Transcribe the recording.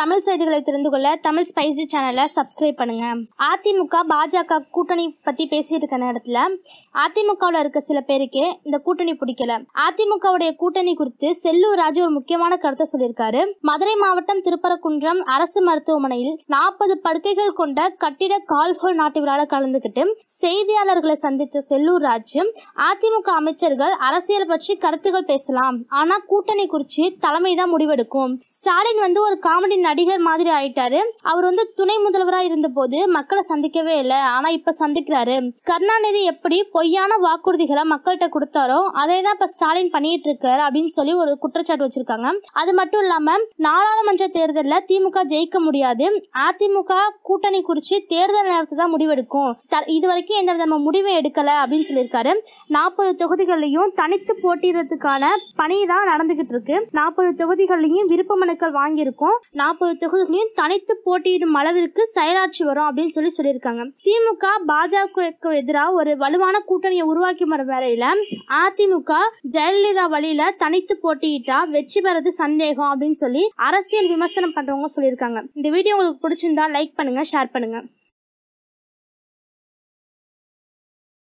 தமிழ் செய்திகளை தெரிந்து கொள்ள தமிழ் ஸ்பைசி சேனலை சப்ஸ்கிரைப் பண்ணுங்க. அதிமுக பாஜக கூட்டணி பத்தி பேசிட்டு இருக்க நேரத்துல அதிமுகவில் இருக்க சில பேருக்கு இந்த கூட்டணி பிடிக்கல. அதிமுகவுடைய கூட்டணி குறித்து செல்லூர் ராஜு ஒரு முக்கியமான கருத்தை சொல்லியிருக்காரு. மதுரை மாவட்டம் திருப்பரங்குன்றம் அரசு மருத்துவமனையில் நாற்பது படுக்கைகள் கொண்ட கட்டிட கால்கோல் நாட்டு விழாவில் கலந்துகிட்டு செய்தியாளர்களை சந்திச்ச செல்லூர் ராஜு அதிமுக அமைச்சர்கள் அரசியல் பற்றி கருத்துக்கள் பேசலாம். ஆனா கூட்டணி குறித்து தலைமை தான் முடிவெடுக்கும். ஸ்டாலின் வந்து ஒரு காமெடி நடிகர் மாதிரி ஆயிட்டாரு. அவர் வந்து துணை முதல்வரா இருந்தபோது மக்களை சந்திக்கவே இல்லை. ஆனா இப்ப சந்திக்கிறாரு. கருணாநிதி எப்படி பொய்யான வாக்குறுதிகளை மக்கள்கிட்ட கொடுத்தாரோ அதே தான் இப்ப ஸ்டாலின் பண்ணிட்டு இருக்காரு அப்படின்னு சொல்லி ஒரு குற்றச்சாட்டு வச்சிருக்காங்க. அது மட்டும் இல்லாம நாடாளுமன்ற தேர்தலில் திமுக ஜெயிக்க முடியாது. அதிமுக கூட்டணி குறித்து தேர்தல் நேரத்தை தான் முடிவெடுக்கும். த- இது வரைக்கும் எந்த விதமான முடிவு எடுக்கல அப்படின்னு சொல்லியிருக்காரு. நாற்பது தொகுதிகளையும் தனித்து போட்டியிடறதுக்கான பணி தான் நடந்துகிட்டு இருக்கு. நாற்பது தொகுதிகளையும் விருப்ப மனுக்கள் வாங்கியிருக்கோம். நாற்பது தொகுதிகளையும் தனித்து போட்டியிடும் அளவிற்கு செயலாற்றி வரும் அப்படின்னு சொல்லி சொல்லியிருக்காங்க. திமுக பாஜகவுக்கு எதிராக ஒரு வலுவான கூட்டணியை உருவாக்கி வர வேலையில அதிமுக ஜெயலலிதா வழியில தனித்து போட்டியிட்டா வெற்றி பெறது சந்தேகம் அப்படின்னு சொல்லி அரசியல் விமர்சனம் பண்றவங்க சொல்லியிருக்காங்க. இந்த வீடியோ உங்களுக்கு பிடிச்சிருந்தா லைக் பண்ணுங்க ஷேர் பண்ணுங்க.